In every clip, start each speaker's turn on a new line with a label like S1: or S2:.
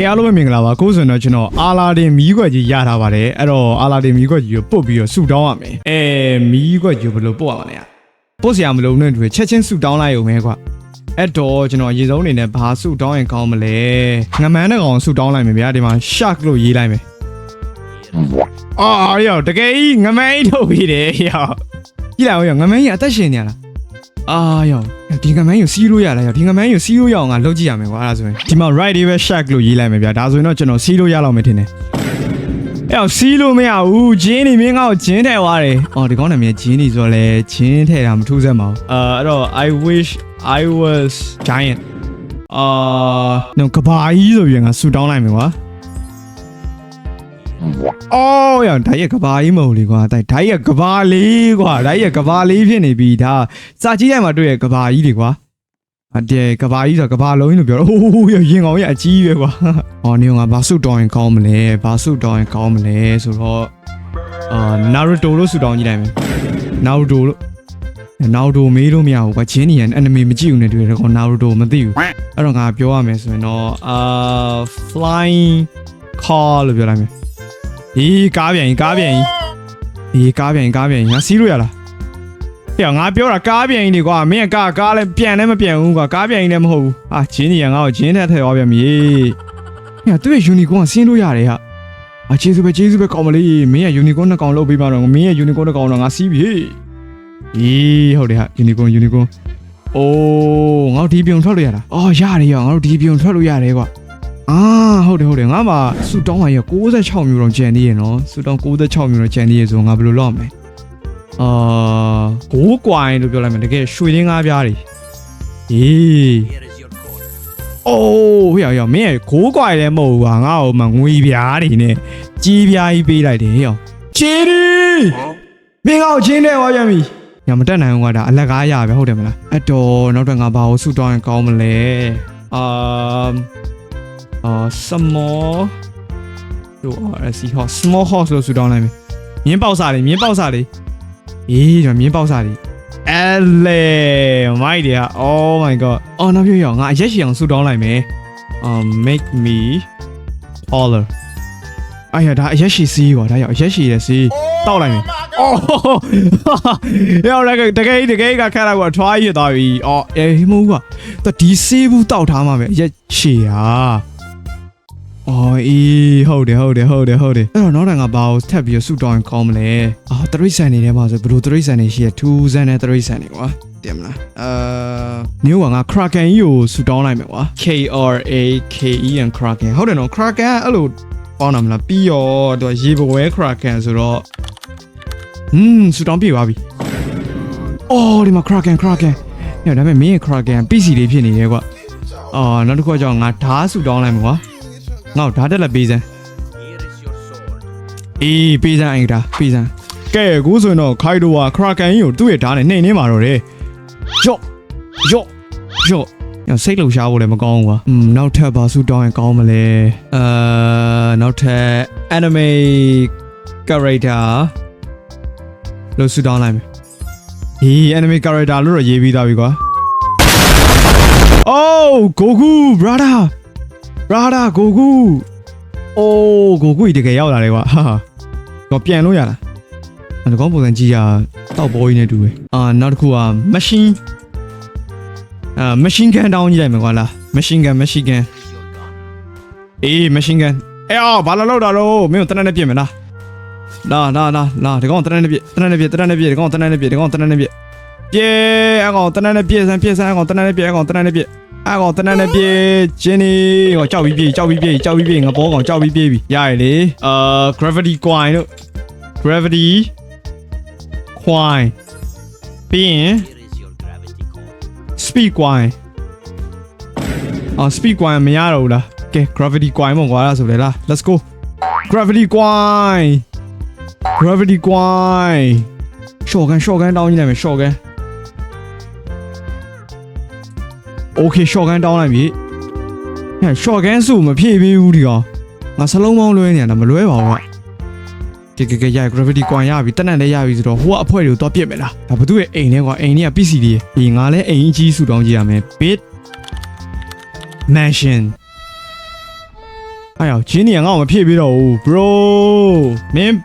S1: ကဲအားလုံးပဲမင်္ဂလာပါကိုယ်ဆိုရင်တော့ကျွန်တော်အာလာဒင်မီးခွက်ကြီးရထားပါတယ်အဲ့တော့အာလာဒင်မီးခွက်ကြီးကိုပုတ်ပြီးတော့ဆူတောင်းရမယ်အဲမီးခွက်ကြီးကိုဘယ်လိုပုတ်ရမလဲอ่ะပုတ်စရာမလိုနဲ့တူချက်ချင်းဆူတောင်းလိုက်ရုံပဲကွာအဲ့တော့ကျွန်တော်ရေစုံအနေနဲ့ဘာဆူတောင်းရင်ကောင်းမလဲငမန်းတဲ့ကောင်ဆူတောင်းလိုက်မယ်ဗျာဒီမှာ shark လို့ရေးလိုက်မယ်အာရောတကယ်ကြီးငမန်းကြီးထုတ်ပြီးတယ်ရောကြည့်လိုက်အောင်ရောငမန်းကြီးအသက်ရှင်နေရလား အာယောဒီငမန်းကိုစီးလို့ရလားယောဒီငမန်းကိုစီးလို့ရအောင်ငါလုပ်ကြည့်ရမယ်ကွာအဲ့ဒါဆိုရင်ဒီမှာ right တွေပဲ shark လို့ရေးလိုက်မယ်ဗျာဒါဆိုရင်တော့ကျွန်တော်စီးလို့ရလောက်မယ်ထင်တယ်အဲ့တော့စီးလို့မရဘူးဂျင်းနေမင်းငါ့ကိုဂျင်းထဲသွားတယ်အော်ဒီကောင်းနာမည်ဂျင်းနေဆိုတော့လဲဂျင်းထဲတာမထူးစမ်းပါဘူးအာအဲ့တော့ I wish I was giant အာနော်ကဘာကြီးဆိုပြီးငါဆူတောင်းလိုက်မယ်ကွာ အော်ရဒါရကဘာကြီးမဟုတ်လေကွာဒါဒါရကဘာလေးကွာဒါရကဘာလေးဖြစ်နေပြီဒါစာကြီးရိုက်မှာတွေ့ရကဘာကြီးလေကွာအတဲကဘာကြီးဆိုကဘာလုံးကြီးလို့ပြောတော့ဟိုးဟိုးရရင်ကောင်ကြီးအကြီးပဲကွာအော်နေငါဘာဆုတောင်းရင်ကောင်းမလဲဘာဆုတောင်းရင်ကောင်းမလဲဆိုတော့အာနာရူတိုလို့ဆုတောင်းကြည့်လိုက်မယ်နာရူတိုလို့နာရူတိုမေးလို့မရဘူးကွာဂျင်းနီယန်အနီမေမကြည့်ဘူးနဲ့တွေ့တယ်ကောနာရူတိုမသိဘူးအဲ့တော့ငါပြောရမယ်ဆိုရင်တော့အာ flying car လို့ပြောလိုက်မယ် အေးကားပြန်ရင်ကားပြန်ရင်အေးကားပြန်ရင်ကားပြန်ရင်ငါစီးလို့ရလားဟဲ့ငါပြောတာကားပြန်ရင်ဒီကွာမင်းကကားကားလည်းပြန်လည်းမပြန်ဘူးကွာကားပြန်ရင်လည်းမဟုတ်ဘူးအာဂျင်းကြီးကငါ့ကိုဂျင်းထက်ထည့်သွားပြန်ပြီဟဲ့သူ့ရဲ့ယူနီကွန်ကဆင်းလို့ရတယ်ဟာအကျေးဇူးပဲကျေးဇူးပဲကောင်းမလေးမင်းကယူနီကွန်နှစ်ကောင်လုပ်ပေးပါတော့မင်းရဲ့ယူနီကွန်နှစ်ကောင်တော့ငါစီးပြီအေးဟုတ်တယ်ဟာယူနီကွန်ယူနီကွန်အိုးငါတို့ဒီပြုံထွက်လို့ရတာအော်ရတယ်ရောငါတို့ဒီပြုံထွက်လို့ရတယ်ကွာ အာဟုတ်တယ်ဟုတ်တယ်ငါမှဆူတောင်းပါရ66မျိုးတော့ကြံနေရနော်ဆူတောင်း66မျိုးတော့ကြံနေရဆိုငါဘယ်လိုလုပ်ရမလဲအာဟိုးကွိုင်းလို့ပြောလိုက်မယ်တကယ်ရွှေရင်းငါးပြားတွေအေး
S2: Here is your code.
S1: အိုးဟေ့ရောင်မင်းရဲ့ခိုးကွိုင်းလည်းမဟုတ်ဘူးကွာငါ့ဟိုမှာငွေပြားတွေနဲ့ကြီးပြားကြီးပေးလိုက်တယ်ဟေ့ရောင်ချီရီမင်းကောက်ချင်းတဲ့ဟောပြန်ပြီညမတက်နိုင်ဘူးကွာဒါအလက်ကားရပဲဟုတ်တယ်မလားအဲ့တော့နောက်တော့ငါဘာကိုဆူတောင်းရင်ကောင်းမလဲအာအာ small တို့ RSC horse small horse လို့ဆူတောင်းလိုက်မယ်မြင်းပေါက်စားလေးမြင်းပေါက်စားလေးအေးကျွန်တော်မြင်းပေါက်စားလေးအဲလေမိုက်တယ်ဟာ oh my god အော်နောက်ပြရအောင်ငါအရက်ရှည်အောင်ဆူတောင်းလိုက်မယ် um make me taller အဲ့ရဒါအရက်ရှည်စီးကွာဒါရောက်အရက်ရှည်ရဲ့စီးတောက်လိုက်မယ်အော်ရောက်တကယ်တကယ်တကယ်ကခက်လာကွာထွားရသွားပြီအော်အေးမဟုတ်ကွာသူဒီစီးဘူးတောက်ထားမှာပဲအရက်ရှည်ဟာ အော်အေးဟုတ်တယ်ဟုတ်တယ်ဟုတ်တယ်ဟုတ်တယ်အဲ့တော့နောက်တန်ကဘာကိုထပ်ပြီးဆူတောင်းရင်ကောင်းမလဲအာတရိတ်ဆန်နေထဲမှာဆိုဘယ်လိုတရိတ်ဆန်နေရှိရထူးဆန်းတဲ့တရိတ်ဆန်နေကွာတင်မလားအာမျိုးကငါ Kraken ကြီးကိုဆူတောင်းလိုက်မယ်ကွာ K R A K E N Kraken ဟုတ်တယ်နော် Kraken အဲ့လိုပေါင်းတာမလားပြီးရောသူရေဘဝဲ Kraken ဆိုတော့ဟွန်းဆူတောင်းပြပါပြီအော်ဒီမှာ Kraken Kraken ညဒါပေမဲ့မင်းရဲ့ Kraken PC လေးဖြစ်နေတယ်ကွာအော်နောက်တစ်ခုကကြောင့်ငါဓာတ်ဆူတောင်းလိုက်မယ်ကွာ ငါ့ကိုဓာတ်တက်လက်ပေးစမ်း
S2: Here is your sword.
S1: အေးပေးစမ်းအိဒါပေးစမ်းကဲအခုဆိုရင်တော့ခိုင်ဒိုကခရာကန်ကြီးကိုသူ့ရဲ့ဓာတ်နဲ့နှိမ်နေမှာတော့တယ်ယော့ယော့ယော့ညစိတ်လှုပ်ရှားဖို့လည်းမကောင်းဘူးကွာอืมနောက်ထပ်ဘာစုတောင်းရင်ကောင်းမလဲအဲနောက်ထပ် anime character လို့စုတောင်းလိုက်မယ်ဟေး anime character လို့တော့ရေးပြီးသားပြီကွာ Oh Goku brother brother Goku အိုးကိုကိုကြီးတကယ်ရောက်လာတယ်ကွာဟာတော့ပြန်လို့ရလားအဲ့ဒါကောင်းပုံစံကြည့်ရတောက်ပေါ်ကြီးနဲ့တူပဲအာနောက်တစ်ခုက machine အာ machine gun တောင်းကြည့်လိုက်မယ်ကွာလား machine gun machine gun
S2: Here is your gun.
S1: အေး machine gun အေးအော်ဘာလာလောက်တာတော့မင်းတို့တနက်နဲ့ပြစ်မယ်လားလာလာလာလာဒီကောင်တနက်နဲ့ပြစ်တနက်နဲ့ပြစ်တနက်နဲ့ပြစ်ဒီကောင်တနက်နဲ့ပြစ်ဒီကောင်တနက်နဲ့ပြစ်ပြေအကောင်တနက်နဲ့ပြစ်စမ်းပြစ်စမ်းအကောင်တနက်နဲ့ပြစ်အကောင်တနက်နဲ့ပြစ်အကောင်တနက်နဲ့ပြစ် ဂျင်းနီဟောကြောက်ပြီးပြေးကြောက်ပြီးပြေးကြောက်ပြီးပြေးငါဘောကောင်ကြောက်ပြီးပြေးပြီရရလေအာ gravity coin တို့ gravity coin ပြီးရင်
S2: Here is your gravity core.
S1: speed coin အော် speed coin မရတော့ဘူးလားကဲ gravity coin မို့ကွာလားဆိုလေလား let's go gravity coin gravity coin shotgun shotgun တောင်းကြည့် လိုက်မယ် shotgun okay shotgun တောင်းလိုက်ပြီဟဲ့ shotgun စုမဖြည့်ပေးဘူးဒီကောင်ငါစလုံးပေါင်းလွှဲနေရတာမလွှဲပါဘူးကဲကဲကဲရ gravity coin ရပြီတက်နက်လည်းရပြီဆိုတော့ဟိုကအဖွဲတွေကိုတော့ပြစ်မယ်လားဒါဘာသူ့ရဲ့အိမ်နဲ့ကွာအိမ်เนี่ย PC လေးဒီငါလည်းအိမ်ကြီးစုတောင်းကြည့်ရမယ် bit mansion အဲ့ရောက်ဂျင်းနီကငါ့ကိုမဖြည့်ပြီးတော့ဘူး bro မင်း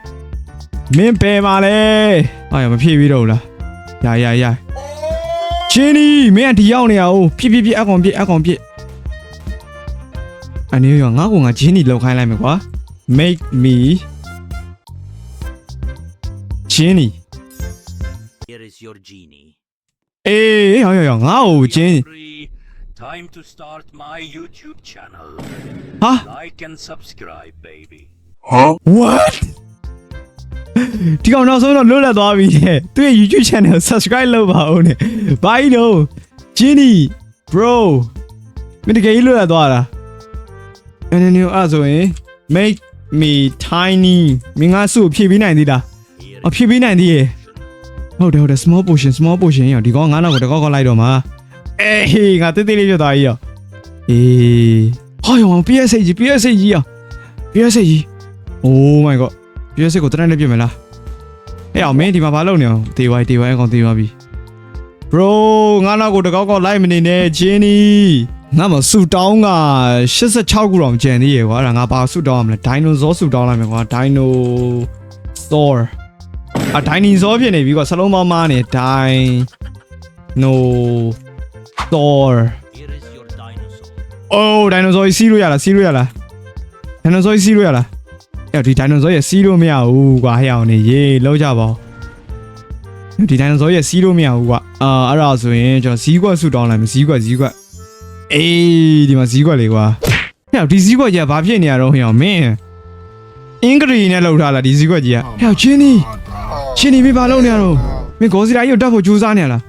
S1: မင်းပယ်ပါလေအဲ့ရောက်မဖြည့်ပြီးတော့ဘူးလားရရရ ဂျင်းနီမင်းကဒီရောက်နေရအောင်ဖြည့်ဖြည့်ဖြည့်အကောင်ပြည့်အကောင်ပြည့်အနေရောငါ့ကိုငါဂျင်းနီလောက်ခိုင်းလိုက်မယ်ကွာ make me ဂျင်းနီ
S2: Here is your genie.
S1: အေးဟောရောငါ့ကိုဂျင်း
S2: Free. Time to start my YouTube channel.
S1: ဟာ
S2: Like and subscribe, baby.
S1: what ဒီကောင်နောက်ဆုံးတော့လွတ်လပ်သွားပြီတဲ့သူ့ရဲ့ YouTube channel subscribe လုပ်ပါဦးနဲ့ဘာကြီးတော့ Genie bro မင်းတကယ်ကြီးလွတ်လပ်သွားတာအဲ့နေနေအဲ့ဒါဆိုရင် make me tiny မင်းငါစုကိုဖြည့်ပေးနိုင်သေးလား
S2: Here
S1: အဖြည့်ပေးနိုင်သေးရဲ့ဟုတ်တယ်ဟုတ်တယ် small portion small portion ရောဒီကောင်ငါနောက်ကိုတကောက်ကောက်လိုက်တော့မှာအေးငါတိတ်တိတ်လေးပြသွားကြီးရောအေးဟောရော PSA ကြီး PSA ကြီးရော PSA ကြီး Oh my god PSA ကိုတရနဲ့ပြစ်မလားအေးအောင်မင်းဒီမှာဘာလုပ်နေအောင်တေဝိုင်းတေဝိုင်းအကောင်တေဝါပြီ bro ငါနောက်ကိုတကောက်ကောက်လိုက်မနေနဲ့ဂျင်းနီငါမဆူတောင်းက86ခုတော့ကြံသေးရေကွာအဲ့ဒါငါဘာဆူတောင်းရမလဲဒိုင်နိုဇောဆူတောင်းလိုက်မယ်ကွာဒိုင်နိုဆောအဒိုင်နီဇောဖြစ်နေပြီကွာစလုံးပေါင်းမားနေဒိုင်နိုဆော
S2: Here is your dinosaur.
S1: အိုးဒိုင်နိုဆောကြီးစီးလို့ရလားစီးလို့ရလားဒိုင်နိုဆောကြီးစီးလို့ရလား အဲ့ဒီဒိုင်နိုဆောရဲ့စီးလို့မရဘူးကွာဟဲ့အောင်နေရေးလောက်ကြပါဦးဒီဒိုင်နိုဆောရဲ့စီးလို့မရဘူးကွာအာအဲ့ဒါဆိုရင်ကျွန်တော်ဇီးကွက်ဆူတောင်းလိုက်မယ်ဇီးကွက်ဇီးကွက်အေးဒီမှာဇီးကွက်လေးကွာဟဲ့ဒီဇီးကွက်ကြီးကဘာဖြစ်နေရတော့ဟဲ့အောင်မင်းအင်္ဂရီနဲ့လောက်ထားလားဒီဇီးကွက်ကြီးကဟဲ့ချင်းနီချင်းနီမင်းဘာလုပ်နေရတော့မင်းဂေါ်စီရာကြီးကိုတတ်ဖို့ကြိုးစားနေရလား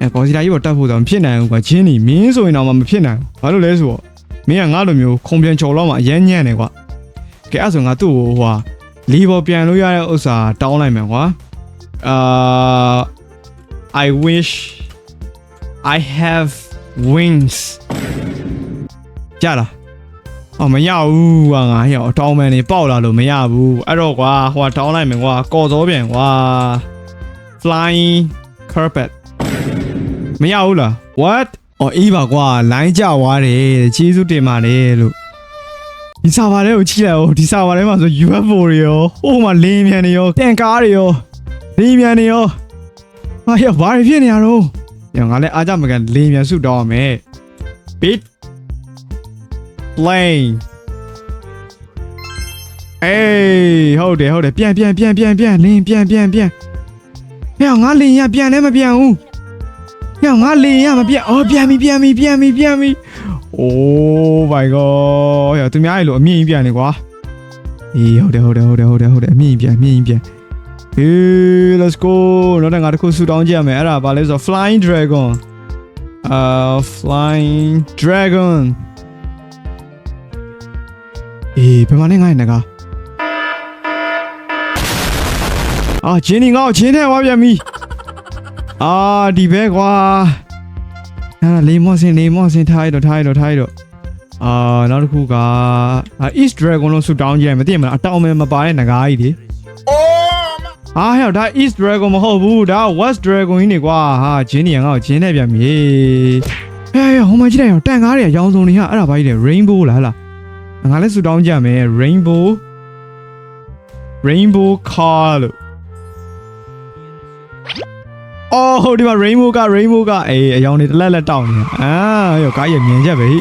S1: အဲဂေါ်စီရာကြီးကိုတတ်ဖို့တော့မဖြစ်နိုင်ဘူးကွာချင်းနီမင်းဆိုရင်တော့မဖြစ်နိုင်ဘူးဘာလို့လဲဆိုတော့မင်းကငါလိုမျိုးခုံပြန်ချော်တော့မှအရမ်းညံ့နေကွာ ကဲအဲ့ဆိုငါသူ့ကိုဟိုဟာလီဘော်ပြန်လို့ရတဲ့ဥစ္စာတောင်းလိုက်မယ်ကွာအာ I wish I have wings ကြလားအော်မရဘူးကွာငါဟဲ့အတောင်းမန်နေပေါက်လာလို့မရဘူးအဲ့တော့ကွာဟိုကတောင်းလိုက်မယ်ကွာကော်စောပြန်ကွာ flying carpet မရဘူးလား what အော်အေးပါကွာလိုင်းကြွားတယ်ကျေးဇူးတင်ပါတယ်လို့ ဒီစာပါထဲကိုကြည့်လိုက်အောင်ဒီစာပါထဲမှာဆို UFO တွေရောဟိုမှာလင်းမြန်တွေရောတန်ကားတွေရောလင်းမြန်တွေရောဟာရောဘာတွေဖြစ်နေရတော့ညငါလည်းအားကြမကန်လင်းမြန်စုတောင်းရမယ် bit plane အေးဟုတ်တယ်ဟုတ်တယ်ပြန်ပြန်ပြန်ပြန်ပြန်လင်းပြန်ပြန်ပြန်ဟဲ့ငါလင်းရပြန်လည်းမပြန်ဘူးဟဲ့ငါလင်းရမပြန်အော်ပြန်ပြီပြန်ပြီပြန်ပြီပြန်ပြီ Oh my god ဟဲ့သူများရေလို့အမြင့်ကြီးပြန်နေကွာအေးဟုတ်တယ်ဟုတ်တယ်ဟုတ်တယ်ဟုတ်တယ်ဟုတ်တယ်အမြင့်ကြီးပြန်အမြင့်ကြီးပြန်ဟေး let's go နောက်တော့ငါတစ်ခုဆူတောင်းကြည့်ရမယ်အဲ့ဒါဘာလဲဆိုတော့ flying dragon အာ flying dragon အေးဘယ်မှာနေငါ့ရဲ့ငကားအာဂျင်းနီငါ့ကိုချင်းထဲသွားပြန်ပြီအာဒီဘဲကွာ အဲ့ဒါလေမော့စင်လေမော့စင်ထားရတော့ထားရတော့ထားရတော့အာနောက်တစ်ခုကအာ East Dragon လို့ဆူတောင်းကြည့်ရမယ်မသိမလားအတောင်မဲမပါတဲ့ငကားကြီးလေအာဟဲ့ဒါ East Dragon မဟုတ်ဘူးဒါ West Dragon ကြီးနေကွာဟာဂျင်းနီငါ့ကိုဂျင်းထဲပြန်ပြီဟဲ့ဟဲ့ဟိုမှာကြည့်လိုက်ရောတန်ကားတွေရောင်းစုံနေဟာအဲ့ဒါဘာကြီးလဲ Rainbow လားဟလားငါလည်းဆူတောင်းကြမယ် rainbow rainbow car လို့ အော်ဟိုဒီမှာ rainbow က rainbow ကအေးအယောင်နေတစ်လက်လက်တောက်နေတာအာရောကားရမြင်ချက်ပဲဟိ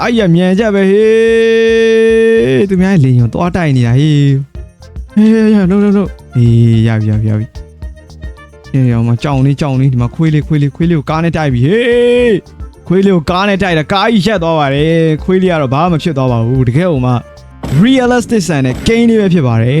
S1: အားရမြင်ချက်ပဲဟေးသူများလင်းရုံသွားတိုက်နေတာဟေးဟေးရလုံးလုံးလုံးအေးရပြီရပြီရပြီအေးရောမကြောင်လေးကြောင်လေးဒီမှာခွေးလေးခွေးလေးခွေးလေးကိုကားနဲ့တိုက်ပြီဟေးခွေးလေးကိုကားနဲ့တိုက်တာကားကြီးရက်သွားပါတယ်ခွေးလေးကတော့ဘာမှမဖြစ်သွားပါဘူးတကယ်ဟိုမှာ realistic ဆန်တဲ့ game လေးပဲဖြစ်ပါတယ်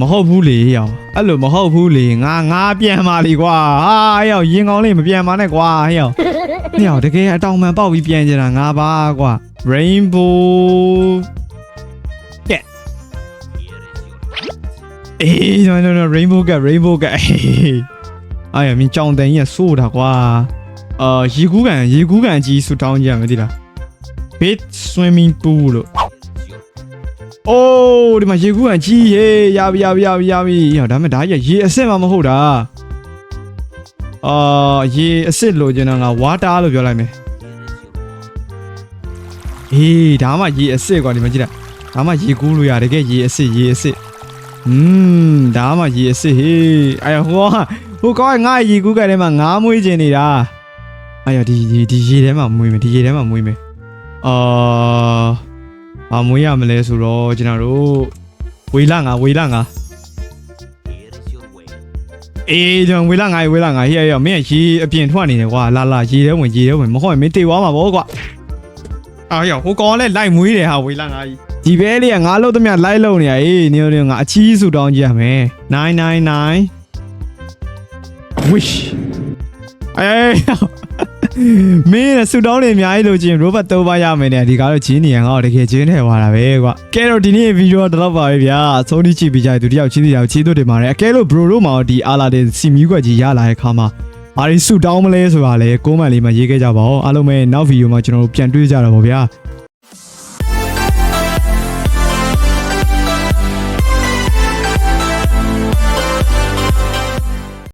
S1: မဟုတ်ဘူးလေရောအဲ့လိုမဟုတ်ဘူးလေငါငါပြန်ပါလေကွာဟာရောရင်ကောင်းလေးမပြန်ပါနဲ့ကွာဟဲ့ရောဟဲ့ရောတကယ်အတောင်မှန်ပေါက်ပြီးပြန်ကြတာငါပါကွာ rainbow
S2: here is your
S1: အေးကျွန်တော်တို့ rainbow cat rainbow cat အေးအဲ့ရမင်းကြောင်တန်ကြီးကစိုးတာကွာအာရေကူးကန်ရေကူးကန်ကြီးဆူတောင်းကြရမယ်ဒီလား big swimming pool လို့ အိုးဒီမှာရေကူးကန်ကြီးဟေးရပြီရပြီရပြီရပြီဟောဒါမှဒါကြီးကရေအစ်စ်မှမဟုတ်တာအာရေအစ်စ်လို့ကျွန်တော်ငါ water လို့ပြောလိုက်မယ်အေးဒါမှရေအစ်စ်ကွာဒီမှာကြည့်လိုက်ဒါမှရေကူးလို့ရတကယ်ရေအစ်စ်ရေအစ်စ်อืมဒါမှရေအစ်စ်ဟေးအဲ့ဟိုကဟိုကောင်းငါရေကူးကထဲမှာငါးမွေးကျင်နေတာအဲ့ရဒီဒီဒီရေထဲမှာမွေးမယ်ဒီရေထဲမှာမွေးမယ်အာ ဘာမွေးရမလဲဆိုတော့ကျွန်တော်တို့ဝေလာငါဝေလာငါအေးကျွန်တော်ဝေလာငါဝေလာငါဟေးရမင်းရေအပြင်ထွက်နေတယ်ကွာလာလာရေထဲဝင်ရေထဲဝင်မဟုတ်ရင်မင်းတေသွားမှာဗောကွာအာရဟိုကောင်လည်းလိုက်မွေးတယ်ဟာဝေလာငါကြီးဒီဘဲလေးကငါလို့တမလိုက်လုံနေရအေးနေနေငါအချီးဆူတောင်းကြည့်ရမယ်999 wish အေး မင်းဆူတောင်းနေအများကြီးလို့ချင်း robot 3ပါရမယ်နဲ့ဒီကားတော့ဂျင်းနေရငါ့ကိုတကယ်ဂျင်းထဲသွားတာပဲကွာကဲတော့ဒီနေ့ဗီဒီယိုတော့ပါပဲဗျာသုံးတိကြည့်ပြီးကြသူတယောက်ချင်းစီတောင်ချီးသွတ်တင်ပါတယ်အကဲလို့ bro တို့မှာဒီအာလာတဲ့စီမီကွက်ကြီးရလာတဲ့ခါမှာဘာတွေဆူတောင်းမလဲဆိုတာလေကိုမန့်လေးမှာရေးခဲ့ကြပါဦးအားလုံးပဲနောက်ဗီဒီယိုမှာကျွန်တော်တို့ပြန်တွေ့ကြတာပေါ့ဗျာ